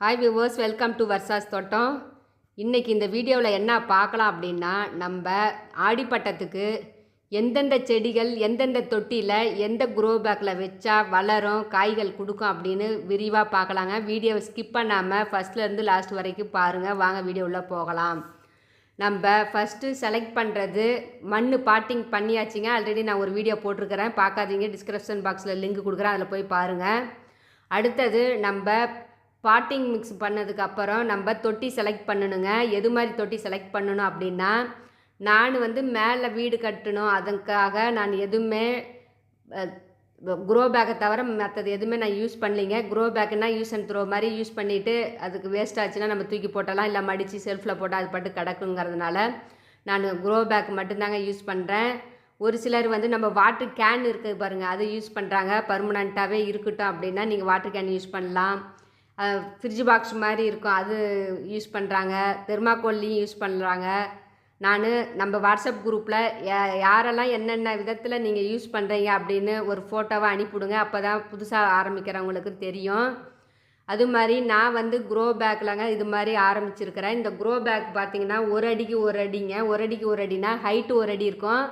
Hi viewers welcome to வர்சாஸ் தோட்டம் இன்றைக்கி இந்த வீடியோவில் என்ன பார்க்கலாம் அப்படின்னா நம்ம ஆடிப்பட்டத்துக்கு எந்தெந்த செடிகள் எந்தெந்த தொட்டியில் எந்த குரோ பேக்கில் வச்சா வளரும் காய்கள் கொடுக்கும் அப்படின்னு விரிவாக பார்க்கலாங்க. வீடியோவை ஸ்கிப் பண்ணாமல் ஃபஸ்ட்லேருந்து லாஸ்ட் வரைக்கும் பாருங்கள் வாங்க வீடியோவில் போகலாம். நம்ம ஃபஸ்ட்டு செலக்ட் பண்ணுறது மண் பாட்டிங் பண்ணியாச்சுங்க. ஆல்ரெடி நான் ஒரு வீடியோ போட்டிருக்கிறேன். பார்க்காதீங்க. டிஸ்கிரிப்ஷன் பாக்ஸில் லிங்க் கொடுக்குறேன். அதில் போய் பாருங்கள் அடுத்தது நம்ம பாட்டிங் மிக்ஸ் பண்ணதுக்கு அப்புறம் நம்ம தொட்டி செலக்ட் பண்ணணுங்க. எது மாதிரி தொட்டி செலக்ட் பண்ணணும் அப்படின்னா நான் வந்து மேலே வீடு கட்டணும். அதுக்காக நான் எதுவுமே குரோ பேக்கை தவிர மற்றது எதுவுமே நான் யூஸ் பண்ணலிங்க. குரோ பேக்குனா யூஸ் அண்ட் த்ரோ மாதிரி யூஸ் பண்ணிவிட்டு அதுக்கு வேஸ்ட் ஆச்சுன்னா நம்ம தூக்கி போட்டலாம். இல்லை மடித்து செல்ஃபில் போட்டால் அது பட்டு கிடக்குங்கிறதுனால நான் குரோ பேக் மட்டும்தாங்க யூஸ் பண்ணுறேன் ஒரு சிலர் வந்து நம்ம வாட்டர் கேன் இருக்குது பாருங்கள் அது யூஸ் பண்ணுறாங்க பர்மனண்ட்டாகவே இருக்கட்டும் அப்படின்னா நீங்கள் வாட்டர் கேன் யூஸ் பண்ணலாம். ஃப்ரிட்ஜ் பாக்ஸ் மாதிரி இருக்கும். அது யூஸ் பண்ணுறாங்க தெர்மாக்கோல்லையும் யூஸ் பண்ணுறாங்க நான் நம்ம வாட்ஸ்அப் குரூப்பில் யாரெல்லாம் என்னென்ன விதத்தில் நீங்கள் யூஸ் பண்ணுறீங்க அப்படின்னு ஒரு ஃபோட்டோவை அனுப்பிவிடுங்க. அப்போ தான் புதுசாக ஆரம்பிக்கிறவங்களுக்கு தெரியும். அது மாதிரி நான் வந்து க்ரோ பேக்லங்க இது மாதிரி ஆரம்பிச்சிருக்கிறேன். இந்த க்ரோ பேக் பார்த்தீங்கன்னா ஒரு அடிக்கு ஒரு அடிங்க. ஒரு அடிக்கு ஒரு அடினா ஹைட்டு ஒரு அடி இருக்கும்.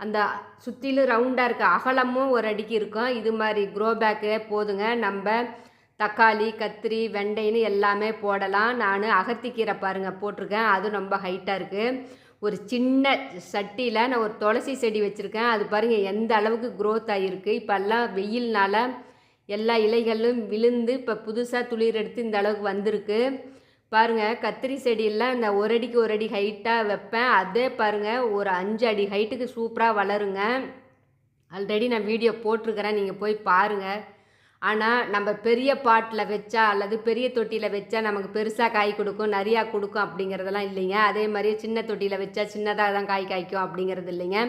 அந்த சுற்றிலும் ரவுண்டாக இருக்க அகலமும் ஒரு அடிக்கு இருக்கும். இது மாதிரி க்ரோ பேக்கே போதுங்க. நம்ம தக்காளி கத்திரி வெண்டைன்னு எல்லாமே போடலாம். நான் அகத்திக்கீரை பாருங்கள் போட்டிருக்கேன். அதுவும் ரொம்ப ஹைட்டாக இருக்குது ஒரு சின்ன சட்டியில் நான் ஒரு துளசி செடி வச்சுருக்கேன். அது பாருங்கள் எந்த அளவுக்கு க்ரோத் ஆகிருக்கு இப்போல்லாம் வெயில்னால எல்லா இலைகளும் விழுந்து இப்போ புதுசாக துளிர் எடுத்து இந்த அளவுக்கு வந்திருக்கு. பாருங்கள் கத்திரி செடியெல்லாம் இந்த ஒரு அடிக்கு ஒரு அடி ஹைட்டாக வைப்பேன். அதே பாருங்கள் ஒரு அஞ்சு அடி ஹைட்டுக்கு சூப்பராக வளருங்க. ஆல்ரெடி நான் வீடியோ போட்டிருக்கிறேன். நீங்கள் போய் பாருங்கள் ஆனால் நம்ம பெரிய பாட்டில் வச்சா அல்லது பெரிய தொட்டியில் வச்சா நமக்கு பெருசாக காய் கொடுக்கும் நிறையா கொடுக்கும் அப்படிங்கிறதெல்லாம் இல்லைங்க. அதே மாதிரி சின்ன தொட்டியில் வச்சா சின்னதாக தான் காய் காய்க்கும் அப்படிங்கிறது இல்லைங்க.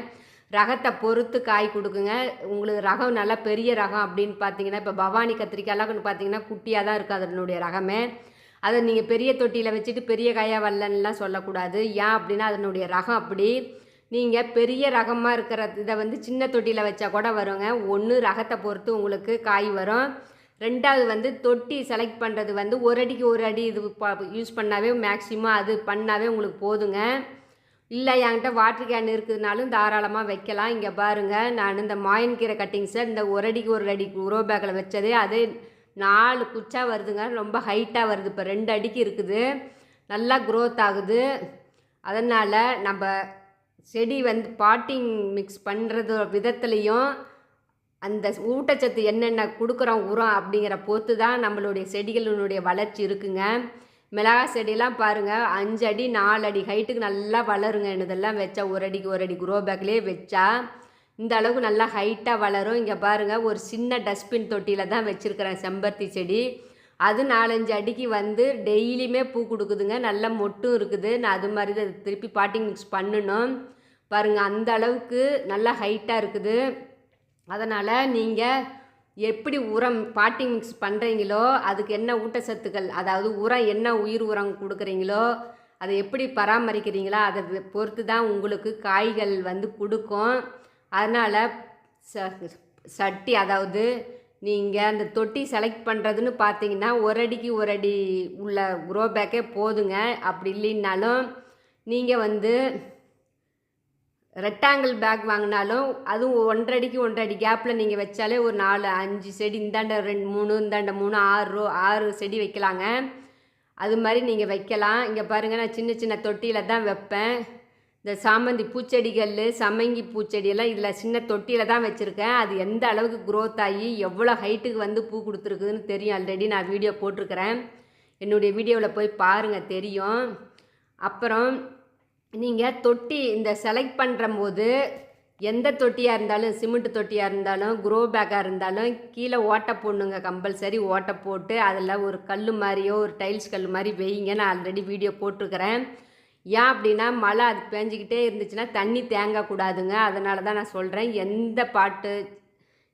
ரகத்தை பொறுத்து காய் கொடுக்குங்க. உங்களுக்கு ரகம் நல்லா பெரிய ரகம் அப்படின்னு பார்த்தீங்கன்னா இப்போ பவானி கத்திரிக்காய்லாம் பார்த்தீங்கன்னா குட்டியாக தான் இருக்குது அதனுடைய ரகமே. அதை நீங்கள் பெரிய தொட்டியில் வச்சுட்டு பெரிய காயாக வரலன்னுலாம் சொல்லக்கூடாது. ஏன் அப்படின்னா அதனுடைய ரகம் அப்படி நீங்கள் பெரிய ரகமாக இருக்கிற இதை வந்து சின்ன தொட்டியில் வச்சா கூட வருங்க. ஒன்று ரகத்தை பொறுத்து உங்களுக்கு காய் வரும். ரெண்டாவது வந்து தொட்டி செலக்ட் பண்ணுறது வந்து ஒரு அடிக்கு ஒரு அடி இது யூஸ் பண்ணாவே மேக்ஸிமம் அது பண்ணாவே உங்களுக்கு போதுங்க. இல்லை என்கிட்ட வாட்டர் கேன் இருக்குதுனாலும் தாராளமாக வைக்கலாம். இங்கே பாருங்கள் நான் இந்த மாயன் கீரை கட்டிங்ஸை இந்த ஒரு அடிக்கு ஒரு அடி உரோ பேக்கில் வச்சதே அது நாலு குச்சா வருதுங்க. ரொம்ப ஹைட்டாக வருது. இப்போ ரெண்டு அடிக்கு இருக்குது. நல்லா க்ரோத் ஆகுது. அதனால் நம்ம செடி வந்து பாட்டிங் மிக்ஸ் பண்ணுறது விதத்துலேயும் அந்த ஊட்டச்சத்து என்னென்ன கொடுக்குறோம் உரம் அப்படிங்கிற பொறுத்து தான் நம்மளுடைய செடிகளினுடைய வளர்ச்சி இருக்குங்க. மிளகா செடியெல்லாம் பாருங்கள் அஞ்சு அடி நாலு அடி ஹைட்டுக்கு நல்லா வளருங்க. என்னதெல்லாம் வச்சா ஒரு அடிக்கு ஒரு அடி குரோ பேக்லேயே வச்சா இந்த அளவுக்கு நல்லா ஹைட்டாக வளரும். இங்கே பாருங்கள் ஒரு சின்ன டஸ்ட்பின் தொட்டியில் தான் வச்சுருக்கிறேன் செம்பருத்தி செடி. அது நாலஞ்சு அடிக்கு வந்து டெய்லியுமே பூ கொடுக்குதுங்க. நல்ல மொட்டும் இருக்குது. நான் அது மாதிரி தான் திருப்பி பாட்டிங் மிக்ஸ் பண்ணணும். பாருங்கள் அந்த அளவுக்கு நல்லா ஹைட்டாக இருக்குது. அதனால் நீங்கள் எப்படி உரம் பாட்டி மிக்ஸ் பண்ணுறீங்களோ அதுக்கு என்ன ஊட்டச்சத்துக்கள் அதாவது உரம் என்ன உயிர் உரம் கொடுக்குறீங்களோ அதை எப்படி பராமரிக்கிறீங்களோ அதை பொறுத்து தான் உங்களுக்கு காய்கள் வந்து கொடுக்கும். அதனால் ச சட்டி அதாவது நீங்கள் அந்த தொட்டி செலக்ட் பண்ணுறதுன்னு பார்த்தீங்கன்னா ஒரு அடிக்கு ஒரு அடி உள்ள க்ரோ பேக்கே போதுங்க. அப்படி இல்லைன்னாலும் நீங்கள் வந்து ரெக்டாங்கிள் பேக் வாங்கினாலும் அதுவும் ஒன்றடிக்கு ஒன்றடி கேப்பில் நீங்கள் வச்சாலே ஒரு நாலு அஞ்சு செடி இந்தாண்ட ரெண்டு மூணு இந்தாண்ட மூணு ஆறு ஆறு செடி வைக்கலாங்க. அது மாதிரி நீங்கள் வைக்கலாம். இங்கே பாருங்கள் நான் சின்ன சின்ன தொட்டியில் தான் வைப்பேன். இந்த சாமந்தி பூச்செடிகள் சம்மங்கி பூச்செடியெல்லாம் இதில் சின்ன தொட்டியில் தான் வச்சுருக்கேன். அது எந்த அளவுக்கு க்ரோத் ஆகி எவ்வளோ ஹைட்டுக்கு வந்து பூ கொடுத்துருக்குதுன்னு தெரியும். ஆல்ரெடி நான் வீடியோ போட்டிருக்கிறேன். என்னுடைய வீடியோவில் போய் பாருங்கள் தெரியும். அப்புறம் நீங்கள் தொட்டி இந்த செலக்ட் பண்ணுற போது எந்த தொட்டியாக இருந்தாலும் சிமெண்ட் தொட்டியாக இருந்தாலும் குரோ பேக்காக இருந்தாலும் கீழே ஓட்டை போடணுங்க கம்பல்சரி ஓட்டை போட்டு அதில் ஒரு கல் மாதிரியோ ஒரு டைல்ஸ் கல் மாதிரி வைங்க. நான் ஆல்ரெடி வீடியோ போட்டிருக்கிறேன். ஏன் அப்படின்னா மழை அது பேஞ்சிக்கிட்டே இருந்துச்சுன்னா தண்ணி தேங்கக்கூடாதுங்க அதனால தான் நான் சொல்கிறேன் எந்த பாட்டு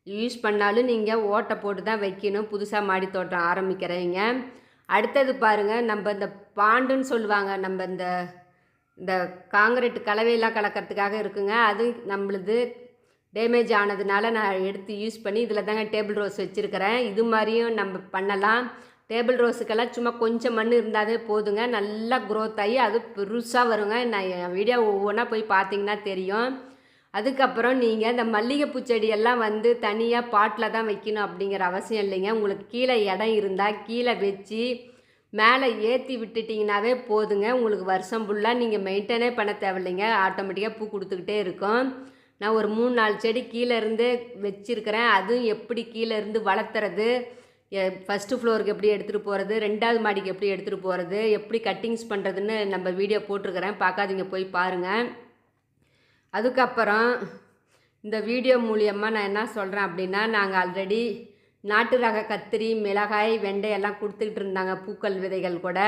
யூஸ் பண்ணாலும் நீங்கள் ஓட்டை போட்டு தான் வைக்கணும். புதுசாக மாடி தோட்டம் ஆரம்பிக்கிறவங்க அடுத்தது பாருங்கள் நம்ம இந்த பாண்டுன்னு சொல்லுவாங்க நம்ம இந்த இந்த காங்கிரீட் கலவையெல்லாம் கலக்கிறதுக்காக இருக்குங்க. அது நம்மளுது டேமேஜ் ஆனதுனால நான் எடுத்து யூஸ் பண்ணி இதில் தாங்க டேபிள் ரோஸ் வச்சுருக்கிறேன். இது மாதிரியும் நம்ம பண்ணலாம். டேபிள் ரோஸுக்கெல்லாம் சும்மா கொஞ்சம் மண் இருந்தாவே போதுங்க. நல்லா க்ரோத் ஆகி அது பெருசாக வருங்க. நான் என் வீடியோ ஒவ்வொன்றா போய் பார்த்தீங்கன்னா தெரியும். அதுக்கப்புறம் நீங்கள் இந்த மல்லிகைப்பூ செடியெல்லாம் வந்து தனியாக பாட்டில் தான் வைக்கணும் அப்படிங்கிற அவசியம் இல்லைங்க. உங்களுக்கு கீழே இடம் இருந்தால் கீழே வச்சு மேலே ஏற்றி விட்டுட்டிங்கனாவே போதுங்க. உங்களுக்கு வருஷம் ஃபுல்லாக நீங்கள் மெயின்டைனே பண்ண தேவையில்லைங்க. ஆட்டோமேட்டிக்காக பூ கொடுத்துக்கிட்டே இருக்கும். நான் ஒரு மூணு நாலு செடி கீழேருந்து வச்சுருக்கிறேன். அதுவும் எப்படி கீழேருந்து வளர்த்துறது? ஃபஸ்ட்டு ஃப்ளோருக்கு எப்படி எடுத்துகிட்டு போகிறது ரெண்டாவது மாடிக்கு எப்படி எடுத்துகிட்டு போகிறது எப்படி கட்டிங்ஸ் பண்ணுறதுன்னு நம்ம வீடியோ போட்டிருக்கிறேன். பார்க்காதீங்க போய் பாருங்கள் அதுக்கப்புறம் இந்த வீடியோ மூலியமாக நான் என்ன சொல்கிறேன் அப்படின்னா நாங்கள் ஆல்ரெடி நாட்டு ரக கத்திரி மிளகாய் வெண்டை எல்லாம் கொடுத்துக்கிட்டு இருந்தாங்க பூக்கள் விதைகள் கூட.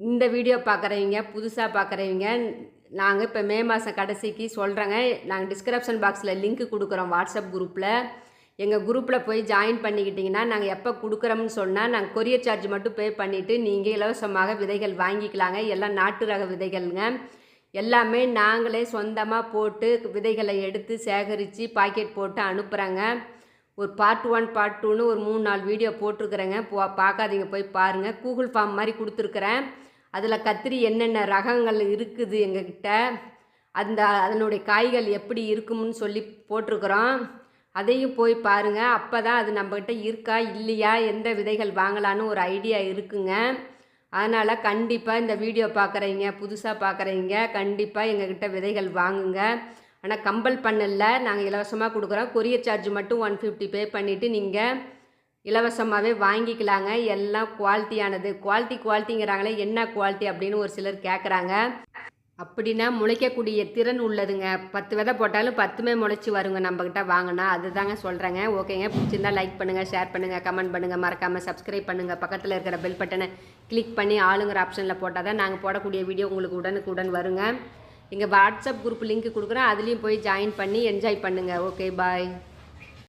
இந்த வீடியோ பார்க்குறவங்க புதுசாக பார்க்குறவங்க நாங்கள் இப்போ மே மாதம் கடைசிக்கு சொல்கிறேங்க நாங்கள் டிஸ்கிரிப்ஷன் பாக்ஸில் லிங்க் கொடுக்குறோம் வாட்ஸ்அப் குரூப்பில் எங்கள் குரூப்பில் போய் ஜாயின் பண்ணிக்கிட்டிங்கன்னா நாங்கள் எப்போ கொடுக்குறோம்னு சொன்னால் நாங்கள் கொரியர் சார்ஜ் மட்டும் பே பண்ணிவிட்டு நீங்கள் இலவசமாக விதைகள் வாங்கிக்கலாங்க. எல்லாம் நாட்டு ரக விதைகள்ங்க. எல்லாமே நாங்களே சொந்தமாக போட்டு விதைகளை எடுத்து சேகரித்து பாக்கெட் போட்டு அனுப்புகிறேங்க ஒரு பார்ட் ஒன் பார்ட் டூன்னு ஒரு மூணு நாலு வீடியோ போட்டிருக்கிறேங்க. போ பார்க்காதீங்க போய் பாருங்கள் கூகுள் ஃபார்ம் மாதிரி கொடுத்துருக்குறேன். அதில் கத்திரி என்னென்ன ரகங்கள் இருக்குது எங்ககிட்ட? அந்த அதனுடைய காய்கள் எப்படி இருக்கும்னு சொல்லி போட்டிருக்குறோம். அதையும் போய் பாருங்கள் அப்போ தான் அது நம்மக்கிட்ட இருக்கா இல்லையா எந்த விதைகள் வாங்கலான்னு ஒரு ஐடியா இருக்குங்க. அதனால் கண்டிப்பாக இந்த வீடியோ பார்க்குறீங்க புதுசாக பார்க்குறீங்க கண்டிப்பாக எங்ககிட்ட விதைகள் வாங்குங்க. ஆனால் கம்பல் பண்ணல. நாங்கள் இலவசமாக கொடுக்குறோம். கொரியர் சார்ஜ் மட்டும் ஒன் ஃபிஃப்டி பே பண்ணிவிட்டு நீங்கள் இலவசமாகவே வாங்கிக்கலாங்க. எல்லாம் குவாலிட்டியானது. குவாலிட்டி குவாலிட்டிங்கிறாங்களே என்ன குவாலிட்டி அப்படின்னு ஒரு சிலர் கேட்குறாங்க அப்படின்னா முளைக்கக்கூடிய திறன் உள்ளதுங்க. பத்து விதை போட்டாலும் பத்துமே முளைச்சி வருங்க நம்மக்கிட்ட வாங்கினா. அதுதாங்க சொல்கிறேங்க ஓகேங்க. பிடிச்சிருந்தா லைக் பண்ணுங்கள் ஷேர் பண்ணுங்கள் கமெண்ட் பண்ணுங்கள் மறக்காமல் சப்ஸ்கிரைப் பண்ணுங்கள் பக்கத்தில் இருக்கிற பெல் பட்டனை கிளிக் பண்ணி ஆளுங்கிற ஆப்ஷனில் போட்டால் தான் நாங்கள் போடக்கூடிய வீடியோ உங்களுக்கு உடனுக்குடன் வருங்க. எங்கள் வாட்ஸ்அப் குரூப் லிங்க் கொடுக்குறேன். அதுலேயும் போய் ஜாயின் பண்ணி என்ஜாய் பண்ணுங்கள் ஓகே பாய்